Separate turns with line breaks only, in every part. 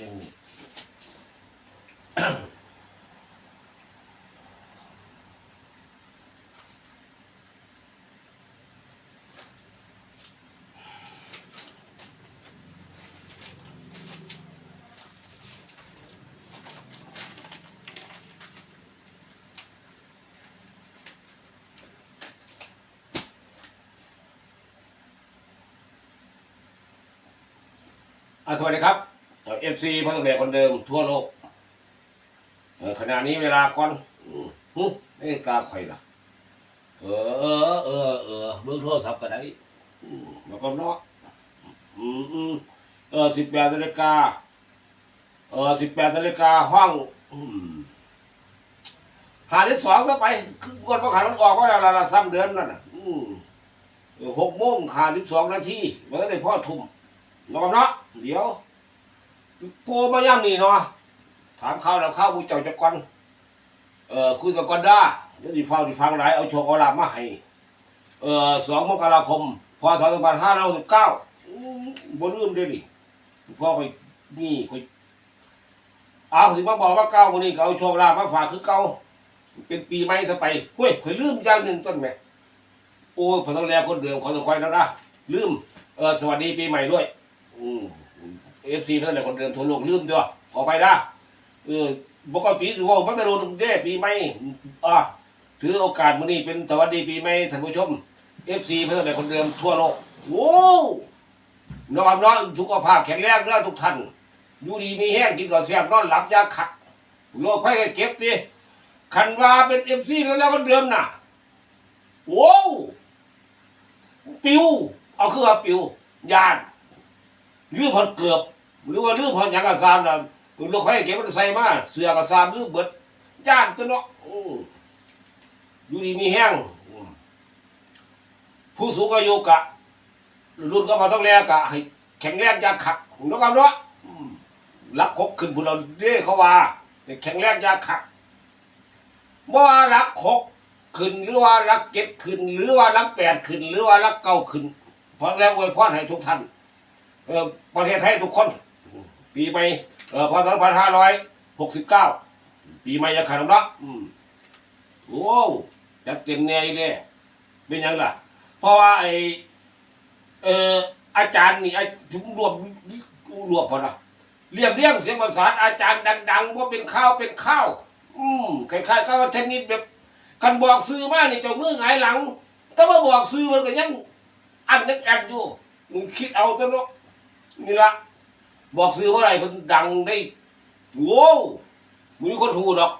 เรื่องนี้อะสวัสดีครับ เอฟซีพ่อตำรวจคนเดิมทั่วโลกเออขณะนี้เวลาก่อนฮึนี่กาใครล่ะเออเออเออเออเบื้องโทรศัพท์ก็ได้มแล้วก็เนาะอืมอืมเออสิบแปดนาฬิกาเออสิบแปดนาฬิกาห้องหาที่สองก็ไปคือกดประคันมันออกว่าละละซ้ำเดือนนั่นน่ะหกโมงหาสิบสองนาทีมันก็ได้พ่อทุ่มนอนเนาะเดี๋ยว โพมาย่ำนี่เนาะถามข้าวแล้วข้าวผู้เจ้าจะก่อนเอ่อคุยกับกอนด้าเดี๋ยวดีฟ้าดีฟังหลายเอาโชคเอาลาบมาให้เอ่อสองมกราคมพศสองพันห้าร้อยสิบเก้าบ่ลืมเด้ดิพ่อคอยนี่คอยเอาสิมาบอกว่าเก้าคนนี้เอาโชคลาภมาฝากคือเก้าเป็นปีใหม่ซะไปเฮ้ยคอยลืมอย่างหนึ่งต้นแม่โอ้ยพอต้องแลคนเดิมขอต้องคอยแล้วนะลืมเออสวัสดีปีใหม่ด้วย อืม เอฟซีเพื่อนแต่คนเดิมทั่วโลกลืมด้วยขอไปนะเออปกติถือว่ามักจะโดนเด้ปีใหม่อะถือโอกาสมื้อนี้เป็นสวัสดีปีใหม่ท่านผู้ชมเอฟซีเพื่อนแต่คนเดิมทั่วโลกโว้นอนนอนสุขภาพแข็งแรงเด้อทุกท่านอยู่ดีมีแห้งกินก่อนเสียบนอนหลับยาขักโลกไข้เก็บดิคันว่าเป็นเอฟซีแล้วคนเดิมน่ะโว้วปิว เอาคือว่าปิวยาน หรือพอเกือบ หรือว่าหรือพอหยังกระซามน่ะลูกไฟเก็บมันใส่มาเสือกระซามหรือเบิดย่านตัวเนาะอืมอยู่ดีมีแห้งผู้สูงอายุกะรุ่นก็มาต้องแลกะให้แข็งแรงยาขักเนาะครับเนาะอืมรักคกขึ้นพวกเราเด้เขาว่าแข็งแรงยาขักบ่ว่ารักคกขึ้นหรือว่ารักเก็ดขึ้น หรือว่ารักแปดขึ้น หรือว่ารักเก้าขึ้นพอแล้วอวยพรให้ทุกท่าน เออประเทศไทยทุกคน ปีใหม่เออพศ2569ปีใหม่ยังขาดน้ำอืมโอ้จัดเต็มแน่อยู่เด้เป็นหยังล่ะ เพราะว่าไอเอออาจารย์นี่ไอ้ผมรวมรวมพอนะเรียบเรียงเสียงภาษานอาจารย์ดัง ๆ ว่าเป็นข้าวเป็นข้าว อืมคล้ายๆกับว่าเทนนิสแบบคันบอกซื้อมานี่เจ้ามือหงายหลัง ถ้ามาบอกซื้อมันก็ยังอันนึกอันอยู่มึงคิดเอาตัวเนาะ นี่ละบอกซื้อเมื่อไหร่มันดังได้โว้วมีคนถูกดอก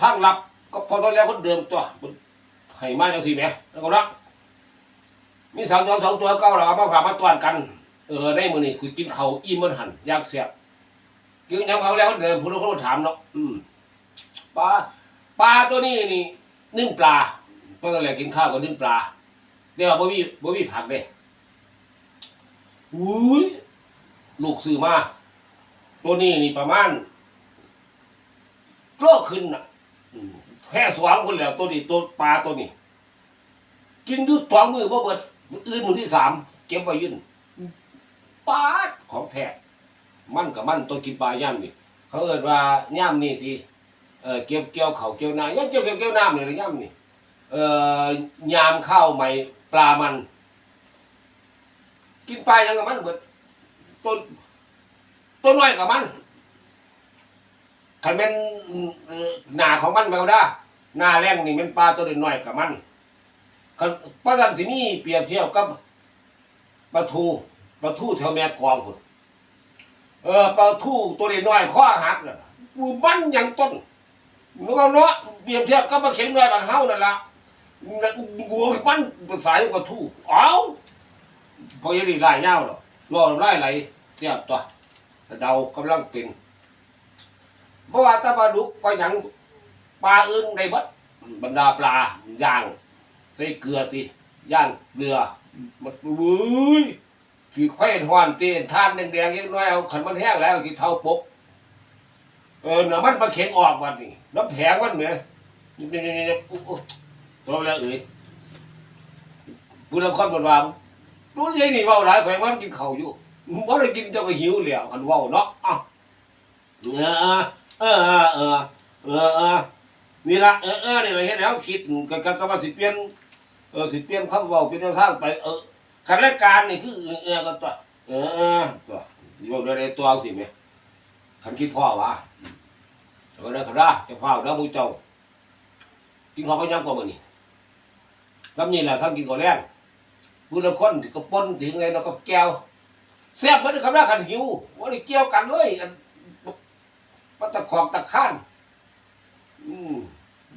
ทั้งรับก็พอตอนแล้วคนเดิมตัวมันให้มาจังสิแหม่แล้วก็นะมีสามตัวสองตัวเก้าเราเอามาฝากมาตวนกัน เออได้มือนี่คือกินเขาอิ่มมันหันยากเสียกินยังเขาแล้วคนเดิมผู้รู้เขาถามเนาะอืมปลาปลาตัวนี้นี่นึ่งปลาเพราะตอนแรกกินข้าวก็นึ่งปลาเดี๋ยวบ่มีบ่มีผักเด้ อุ้ยลูกซื้อมา ตัวนี้นี่ประมาณโลขึ้นน่ะอืมแค่สวางคนแล้ว ตัวนี้ตัวปลาตัวนี้ กินอยุสองมือบ่เบิดมื้ออื่นมือที่สามเก็บไว้ยืนปลาดของแท้มันกับมันต้องกินปลาย่ำนี่เขาเอิ้นว่าย่ำนี่ที่เออเกี่ยวเกี่ยวเขาวเกี่ยวน้ำย่ำเกี่ยวเกี่ยวเกี่ยวน้ำนี่ละย่ำนี่เอ่อยามข้าวใหม่ปลามัน กินปลายังกับมันเบิดต้นต้นน้อยกับมันคันเป็นหนาของมันแมวด้าหน้าแรงนี่เป็นปลาตัวน้อยกับมันคันปลาสันสิมีเปรียบเทียบกับปลาทูปลาทูแถวแม่กองพุ่นเออปลาทูตัวน้อยข้อหักน่ะปูมันอยังต้นนึกเอาเนาะเปรียบเทียบกับปลาเข็งน้อยบ้านเฮานั่นละงัวมันภาษาก็ทู่เอ้า พอยังดีหลายเงาหรอรอน้ำลายไหลเสียบตัวเดากำลังเป็นเพราะว่าถ้าปลาดุกปลาหยังปลาอื่นในบัดบรรดาปลาย่างใส่เกลือตีย่างเกลือมันวุ้ยขี่ไข่หวานตีนทานแดงๆยังน้อยเอาขันมันแห้งแล้วกี่เท่าปกเออเนื้อมันปลาเข็งออกวันนี้น้ำแผงมันเหมือนนี่ๆๆๆตัวแล้วเอ้ยผู้นำคนบนว่า รู้ยังนี่เว่าหลายแข่อยมันกินข้าวอยู่บ่ได้กินเจ้าก็หิวแล้วคันเว้าเนาะเออเออเออเออเออเออนี่ละเออเออนี่เราเห็นแล้วคิดกันกันก็ว่าสิเปลี่ยนเออสิเปลี่ยนคำเว้าเป็นแนวทางไปเออคันรายการนี่คือเออเออก็ตัวเออเออตัวอยู่ในตัวสิแม่คันคิดพ่อวะเออได้ครับได้จะพ่อแล้วมูเจ้ากินข้าวก็ยังกว่ามื้อนี้ทำนี่แหละทำกินข้าวแรง ผู้ละคนก็ปนถึงไงเราก็แก้วแซ่บเหมือนคำแรกคันหิวว่าได้เกี่ยวกันเลยอันมันตะขอกตะข้าน อืม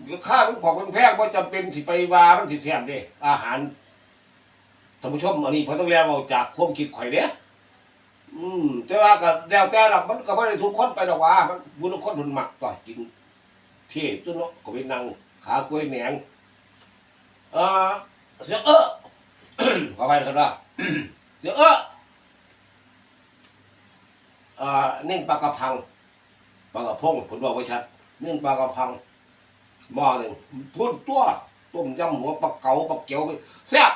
เดี๋ยวข้ามันของมันแพงว่าจำเป็นสิไปวามันสิแซ่บเด้อาหารท่านผู้ชมอันนี้พอต้องแล้วเอาจากความคิดข่อยเด้อืม แต่ว่าก็แล้วแต่ดอกมันก็ไม่ได้ทุกคนไปดอกว่ามันบุญคนมันหมักต่อกินเที่ตัวเนาะก็ไปนั่งขากล้วยแหนงเออเสียงเออ ขอไปนะครับว่าเสียงเออเอ่อเน่งปลากระพังปลากระพงผมบอกไว้ชัดนึ่งปลากระพังหม้อหนึ่งพุ่นตัวต้มยำหัวปลาเก๋าปลาเกี๊ยวไปแซ่บ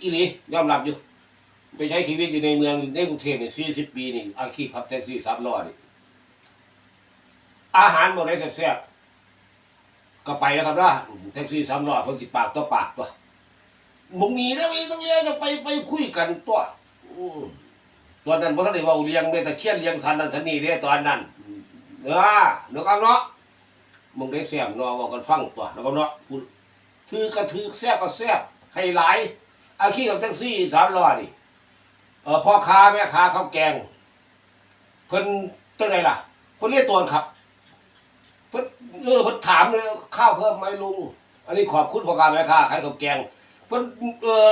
อีหลียอมรับอยู่ ไปใช้ชีวิตอยู่ในเมืองในกรุงเทพเนี่ยสี่สิบปีนี่อาชีพขับแท็กซี่สามล้อนี่อาหารหมดเลยแซ่บๆก็ไปแล้วครับว่าแท็กซี่สามล้อเพิ่งสิปากต่อปากตัว มึงมีแล้วมีต้องเรียนจะไปไปคุยกันตัวอืมตอนนั้นพระท่านได้เว่าเลี้ยงเมตะเคียนเลี้ยงสันนันสนีเด้ตอนนั้นเออเดี๋ยวกันเนาะมึงได้แซ่บเนาะว่ากันฟังตัวแล้วก็เนาะกูถือกระถือแซ่บก็แซ่บให้หลายอาชีพกับแท็กซี่สามล้อนี่เออพ่อค้าแม่ค้าข้าวแกง เพิ่นตั้งไงล่ะเพิ่นเรียกตัวครับเพิ่นเออเพิ่นถามเลยข้าวเพิ่มไหมลุงอันนี้ขอบคุณพ่อค้าแม่ค้าขายข้าวแกง เพิ่นเออ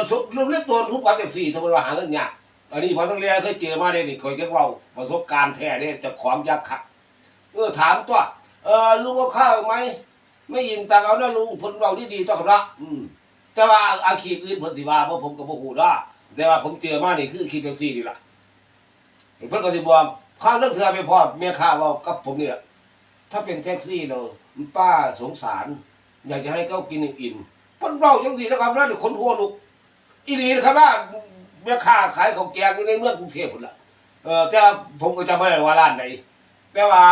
เรียกตัวทุกวันแท็กซี่ทำไมว่าหาเงินยากอันนี้พอต้องเรียนเคยเจอมาเลยนี่เคยเรียกว่าประสบการณ์แท้เนี่ยจะของยักษ์คักเออถามตัวเออลุงเอาข้าวไหมไม่ยินตังเอานะลุงผลเราที่ดีต้องครับอืม แต่ว่าอาชีพอื่นพิ่นสิว่าเพราะผมก็บ่ฮู้ด้าแต่ว่าผมเจอมานี่คือคิดจังซี่นี่ละเพิ่อนก็สิบอกข้าวเรื่องเถื่อไม่พอเมียข้าเว้ากับผมเนี่ล่ะถ้าเป็นแท็กซี่เนาป้าสงสาร อยากจะให้เขากินอิ่ม ๆเพิ่นเว้าจังซี่นะครับแล้วเดี๋ยวคนหัวลุกอีหลีนะครับว่าแม่ค้าขายข้าวแกงอยู่ในเมืองกรุงเทพพุ่นล่ะเออแต่ผมก็จำไม่ได้ว่าร้านไหนแต่ว่า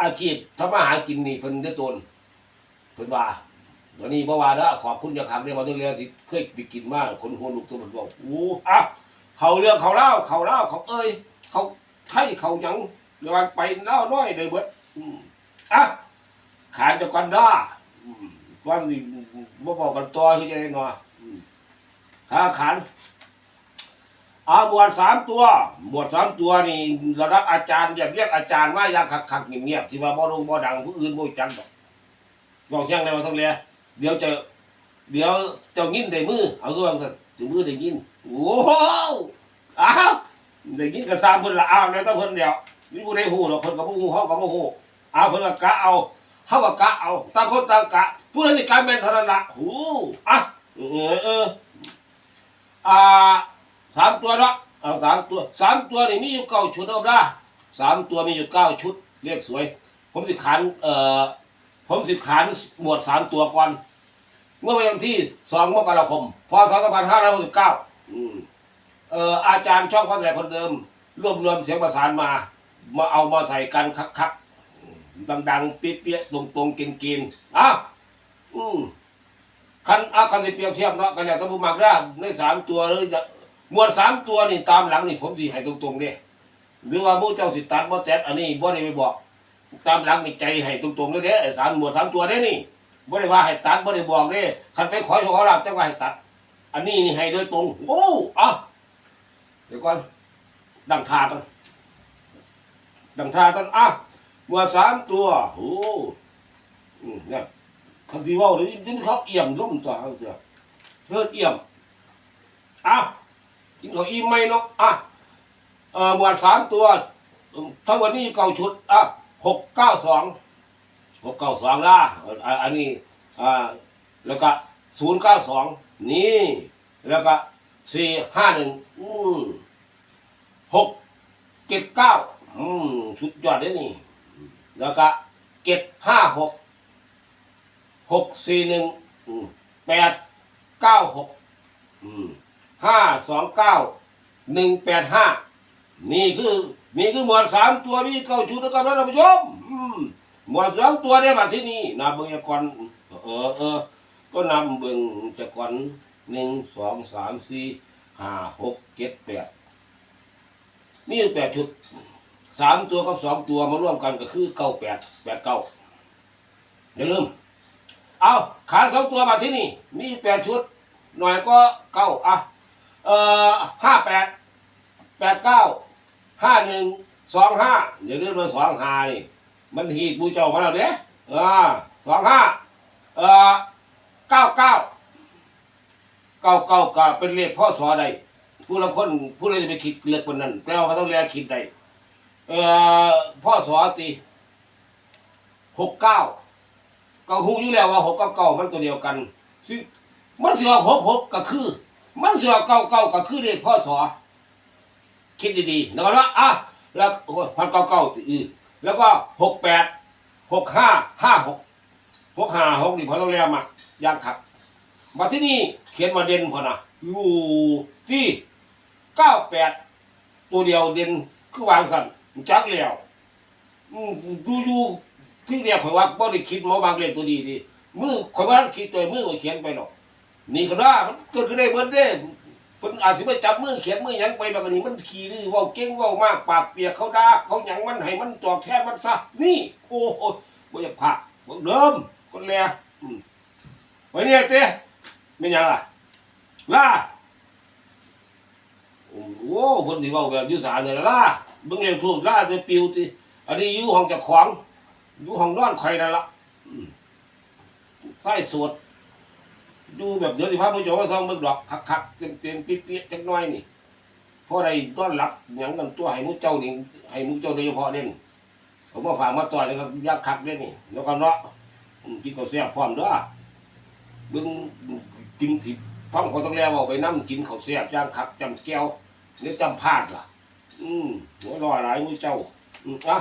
อาชีพทำมาหากินนี่เพิ่นได้ตนเพิ่นว่าวันนี้เมื่อวานนะขอบคุณจะคำเรียกมาตั้งเรียนที่เคยไปกินมากคนหัวลุกตัวมันบอกโอ้อะเขาเรื่องเขาเล่าเขาเล่าเขาเอ้ยเขาไทยเขาหยังเรื่องไปเล่าน้อยเลยเบิดอืมอะขานจะกันด้า วันนี้บ่บอกกันต่อที่จะได้หน่อยอืมขาขานอาบวชสามตัวบวชสามตัวนี่ระดับอาจารย์อย่าเรียกอาจารย์ว่าอย่างขักขักเงียบๆที่ว่าบ่ลงบ่ดังผู้อื่นบ่จังดอกบอกแช่งได้มาทั้งเรียเดี๋ยวจะเดี๋ยวเจ้ายินได้มือเอาคือว่าซั่นถึงมือได้ยินโอ้โหอ้าวได้ยินก็สามเพิ่นละอ้าวแล้วแต่เพิ่นเดียวมีผู้ใดฮู้หรอกเพิ่นก็บ่ฮู้เฮาก็บ่ฮู้อ้าวเพิ่นก็กะเอา เฮาก็กะเอาต่างคนต่างกะผู้ใดสิกะแม่นเท่านั้นล่ะโอ้อะเออเอออ่าสามตัวเนาะเอาสามตัวสามตัวนี่มีอยู่เก้าชุดเอาละสามตัวมีอยู่เก้าชุดเรียกสวย ผมสิขานเอ่อผมสิขานหมวดสามตัวก่อน เมื่อวันที่สองมกราคมพศสองพันห้าร้อยหกสิบเก้าเอ่ออาจารย์ช่องความแรงคนเดิม รวบรวมเสียงประสานมา มาเอามาใส่กันคักๆ ดัง ๆ เปี้ยๆตรงๆเกินๆอะอืมคันอาคันสิเปรียบเทียบเนาะกันอย่างตะบุมักได้ในสามตัวหรือจะหมวดสามตัวนี่ตามหลังนี่ผมสิให้ตรงๆเด้หรือว่าหมู่เจ้าสิตัดบ่แตดอันนี้บ่ได้ไปบอก ตามหลังนี่ใจให้ตรงๆเลยเด้สามหมวดสามตัวเด้นี่บ่ได้ว่าให้ตัดบ่ได้บอกเด้คันไปขอโชคขอลาบจังว่าให้ตัด อันนี้นี่ให้โดยตรงโอ้อะเดี๋ยวก่อนดังทากันดังทากันอะ มวสามตัวโอ้อืมเนี่ยคำที่ว่าเลยยินเขาเอี่ยมลงตัวเขาเถอะเพิ่นเอี่ยมอะกินข้าอิ่มไหมเนาะอะเอ่อหมวดสามตัวทั้งวันนี้เก้าชุดอะหกเก้าสองหกเก้าสองละอะอันนี้อ่าแล้วก็ศูนย์เก้าสองนี่ แล้วก็สี่ห้าหนึ่งอืมหกเจ็ดเก้าอืมสุดยอดเลยนี่ แล้วก็เจ็ดห้าหกหกสี่หนึ่งแปดเก้าหกห้าสองเก้าหนึ่งแปดห้านี่คือนี่คือหมวดสามตัวนี่เก้าชุดนะครับท่านผู้ชมหมวดสองตัวได้มาที่นี่นับเบิงกก่อนเออเออก็นำเบิงจากก่อนหนึ่งสองสามสี่ห้าหกเจ็ดแปดนี่แปดชุด สามตัวกับสองตัวมาร่วมกันก็คือเก้าแปดแปดเก้าอย่าลืม เอาขาสองตัวมาที่นี่ มีแปดชุด หน่อยก็เก้าอะ เอ่อห้าแปดแปดเก้าห้าหนึ่งสองห้าอย่าลืมว่าสองห้านี่มันหีดบูเจ้ามาแล้วเด้อ่าสองห้าเอ่อเก้าเก้าเก้าเก้าก็เป็นเลขพ่อสอใดผู้ละคนผู้ใดจะไปคิดเลือกคนนั้นแปลว่าเขาต้องเรียกคิดใด เอ่อพ่อสอตีหกเก้าก็ฮู้อยู่แล้วว่าหกกับเก้ามันตัวเดียวกันซึ่งมันเสือหกหกก็คือ มันเสือเก้าเก้าก็คือเลขพ่อสอคิดดีๆนะครับว่าอะแล้วพันเก้าเก้าอีกแล้วก็หกแปดหกห้าห้าหกหกห้าหกนี่พอต้องเรียมาย่างขับมาที่นี่เขียนมาเด่นพอนะอยู่ที่เก้าแปดตัวเดียวเด่นคือวางสัน จักแล้วดูอยู่ที่เรียกข่อยว่าบ่ได้คิดหมอบางเรื่องตัวดีดีมือข่อยว่าคิดตัวมือข่อยเขียนไปหรอกนี่ก็ได้มันเกิดขึ้นได้เบิดเด้เพิ่นอาจสิไปจับมือเขียนมือหยังไปแบบนี้มันขี้ดื้อเว้าเก่งเว้ามากปากเปียกเขาด่าเขาหยังมันให้มันจอบแทนมันซะนี่ โอ้โหบ่อยากพากบ่เดิมคนแลอืมไว้เนี่ยเต้เป็นหยังล่ะล่าโอ้โหเพิ่นสิเว้าแบบยู่ศานี่ล่ะล่ะ บิ่งเรื่องทูบล่าจะปิวติอันนี้ยู่ห้องจ้าของยู่ห้องนอนใครนั่นละใต้สวดดูแบบเดี๋ยวสิพาผู้ชมว่าซองเบิ่งดอกคักคักๆเต็มเต็มๆปิดเปียจักน้อยนี่เพราะอะไรต้อนรับหยังกันตัวให้มุกเจ้านี่ให้มุกเจ้าโดยเฉพาะเด่นผมมาฝากมาต่อยเลยครับยักษ์คักเด่นนี่แล้วก็เนาะอืมกินข้าวเสียพร้อมเด้อเบิ่งกินสิฟังเขาต้องแล้วเอาไปนั่กินข้าวเสียบย่างคักจำแก้วเนี่ยจำพลาดล่ะ อืมหัวรอหลายมุกเจ้าอืมอะ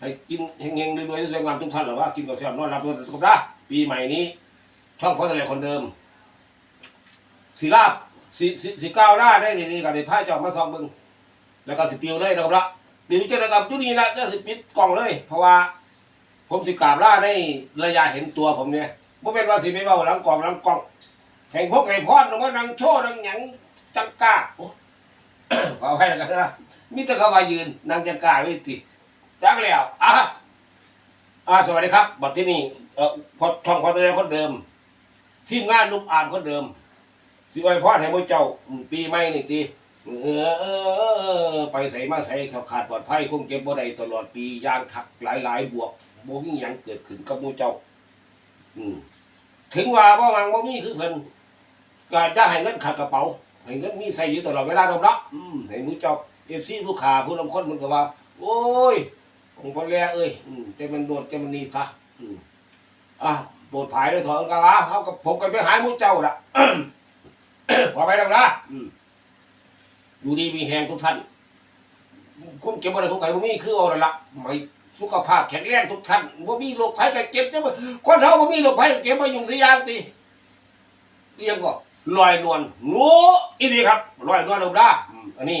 ให้กินเฮงๆรวยๆสวยงามทุกท่านหรือว่ากินกาแฟนอนรับสุขภาพปีใหม่นี้ ช่องโคตรเลยคนเดิมสีลาบสีสีสีก้าวหน้าได้ดีๆกับในผ้าจอกมาซองมึงแล้วก็สิปิวได้นะครับละปิวเจรกับจุนี้นะจะสิปิดกล่องเลย เพราะว่า ผมสิกราบล่าได้ระยะเห็นตัวผมเนี่ยบ่เป็นว่าสิไม่เบาหลังกล่องหลังกล่องแห่งพวกไก่พอดนว่านังโชว์นังหยังจังก้าโอ้ขอให้แล้วกันนะ มิตรเข้ามายืนนางจังกล้าไว้สิจักแล้วอะอ่าสวัสดีครับ บัดที่นี่เอ่อพอทองพอแสดงคนเดิม ทีมงานนุ่มอ่านคนเดิม สิอวยพรให้มุ่เจ้าปีใหม่นี่ทีเออเออไปใส่มาใส่ขาขาดปลอดภัยคงเก็บบ่ได้ตลอดปีย่างคักหลายหลายบวกบ่มีหยังเกิดขึ้นกับมุ่เจ้า อืมถึงว่าบ่วังบ่มีคือเพิ่นก็จะให้เงินขาดกระเป๋าให้เงินมีใส่อยู่ตลอดเวลาดอกเนาะอืมให้มุ่เจ้า FC ผู้ขาผู้ลำคนมันก็ว่า โอ้ยองค์พ่อแล่เอ้ยอืมแต่มันโดดแต่มันนี่ซะอืมอะโดดผายเลยถอนกันละเขากับผมกันไปหายหมูเจ้าละขอไปดังนะอยู่ดีมีแหงทุกท่านคุ้มเก็บอะไรทุกไข่บ่มีคือเอาละละไม่สุขภาพแข็งแรงทุกท่านบ่มีโรคภัยไข้เจ็บจะบ่คนเฮาบ่มีโรคภัยไข้เจ็บมายุ่งสยามติเรียกว่าลอยนวลโง่อีนี่ครับลอยนวลเอาได้อันนี้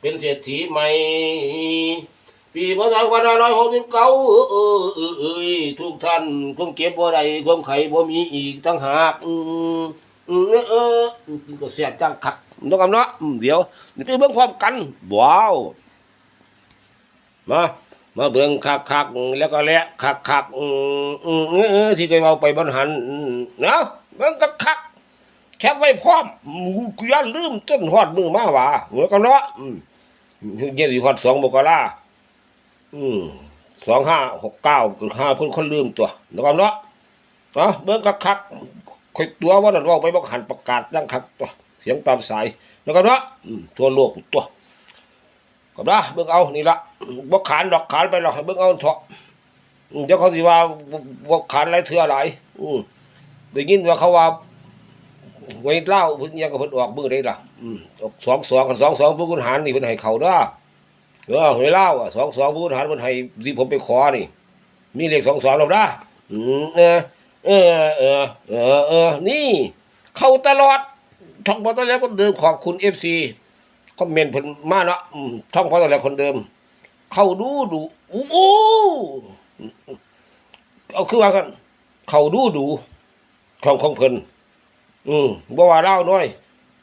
เป็นเศรษฐีใหม่ปีพศสองพันห้าร้อยหกสิบเก้าเออเออเออทุกท่านคงเก็บบ่ได้คงไข่บ่มีอีกตั้งหากอืมอืมเออเออก็เสียบจังคักต้องกำเนาะเดี๋ยวไปเบิ่งพร้อมกันว้าวมามาเบิ่งคักคักแล้วก็และคักคักอืมอืมเออเออที่เคยเอาไปบนหันเนาะเบิ่งคักคักแคปไว้พร้อมอืมกูย่าลืมต้นฮอดมือมาว่าหัวกันเนาะ เย็นอยู่ฮอดสองมกราอืมสองห้าหกเก้าคือห้าคนคนลืมตัวนะครับเนาะเนาะเบิ้งคักคักคอยตัวว่านั่นว่าไปบอกหันประกาศดังคักตัว เสียงตามสายนะครับเนาะอืมทั่วโลกตัวก็ได้เบิ่งเอานี่ละบ่ขานดอกขานไปหรอกให้เบิ่งเอาเถาะอืมเดี๋ยวเขาสิว่าบ่บ่ขานหลายเทื่อหลายอืมได้ยินว่าเขาว่า ไว้เล่าเพิ่นยังก็เพิ่นออกมือได้ล่ะอืมออกสองสองกันสองสองผู้คุณหารนี่เพิ่นให้เขาเด้อเออไว้เล่าอะสองสองผู้คุณหารเพิ่นให้ที่ผมไปขอนี่ มีเลขสองสองแล้วนะอืมเออเออเออเออเออนี่ เข้าตลอดช่องพอตอนแล้วก็เดิมขอบคุณเอฟซีคอมเมนต์เพิ่นมาเนาะอืมช่องพอตอนแล้วคนเดิม เข้าดูดูอู้อู้เอาคือว่ากัน เข้าดูดูช่องของเพิ่น อืมบ่ว่าเล่าน้อย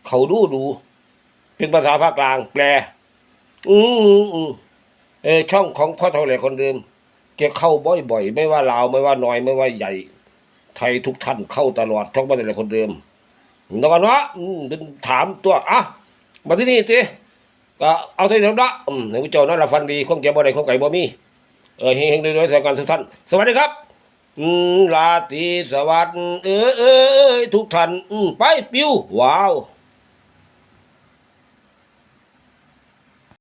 เขาดูดู เป็นภาษาภาคกลาง แปล อืมอืมเออช่องของพ่อเท่าแหล่คนเดิมแกเข้าบ่อยๆ ไม่ว่าลาวไม่ว่าน้อยไม่ว่าใหญ่ ไทยทุกท่านเข้าตลอดช่องบ้านแต่ละคนเดิมแล้วกันวะอืมเป็นถามตัวอะมาที่นี่สิก็เอาที่นี้ละอืมในวิจารณ์นั้นเราฟันดีข้องแก่บ่ได้ข้องไก่บ่มีเออเฮงๆรวยๆสวัสดีกันทุกท่านสวัสดีครับ ลาตีสวัสดิ์เอ้ยทุกท่านไปปิ้วว้าว